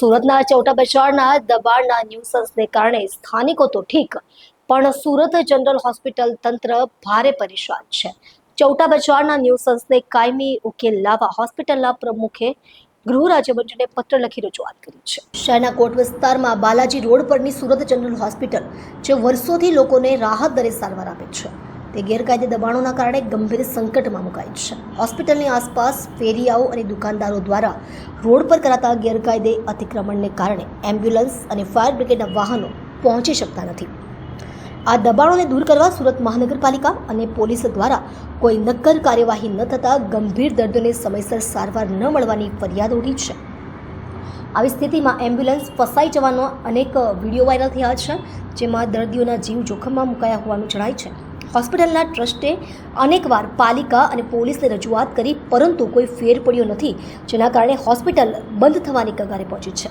સુરતના ચૌટા બજારના દબાણના ન્યુસન્સને કારણે સ્થાનિકો તો ઠીક, પણ સુરત જનરલ હોસ્પિટલ તંત્ર ભારે પરેશાન છે. ચૌટા બજારના ન્યુસન્સને કાયમી ઉકેલ લાવવા હોસ્પિટલના પ્રમુખે ગૃહ રાજ્યમંત્રીને પત્ર લખી રજૂઆત કરી છે. શહેરના કોટ વિસ્તારમાં બાલાજી રોડ પરની સુરત જનરલ હોસ્પિટલ, જે વર્ષોથી લોકોને રાહત દરે સારવાર આપે છે. તે ગેરકાયદે દબાણોના કારણે ગંભીર સંકટમાં મુકાય છે. હોસ્પિટલની આસપાસ ફેરિયાઓ અને દુકાનદારો દ્વારા રોડ પર કરાતા ગેરકાયદે અતિક્રમણને કારણે એમ્બ્યુલન્સ અને ફાયર બ્રિગેડના વાહનો પહોંચી શકતા નથી. આ દબાણોને દૂર કરવા સુરત મહાનગરપાલિકા અને પોલીસ દ્વારા કોઈ નક્કર કાર્યવાહી ન થતાં ગંભીર દર્દીઓને સમયસર સારવાર ન મળવાની ફરિયાદ ઉઠી છે. આવી સ્થિતિમાં એમ્બ્યુલન્સ ફસાઈ જવાનો અનેક વીડિયો વાયરલ થયા છે, જેમાં દર્દીઓના જીવ જોખમમાં મુકાયા હોવાનું જણાય છે. હોસ્પિટલના ટ્રસ્ટે અનેકવાર પાલિકા અને પોલીસને રજૂઆત કરી, પરંતુ કોઈ ફેર પડ્યો નથી, જેના કારણે હોસ્પિટલ બંધ થવાની કગારે પહોંચી છે.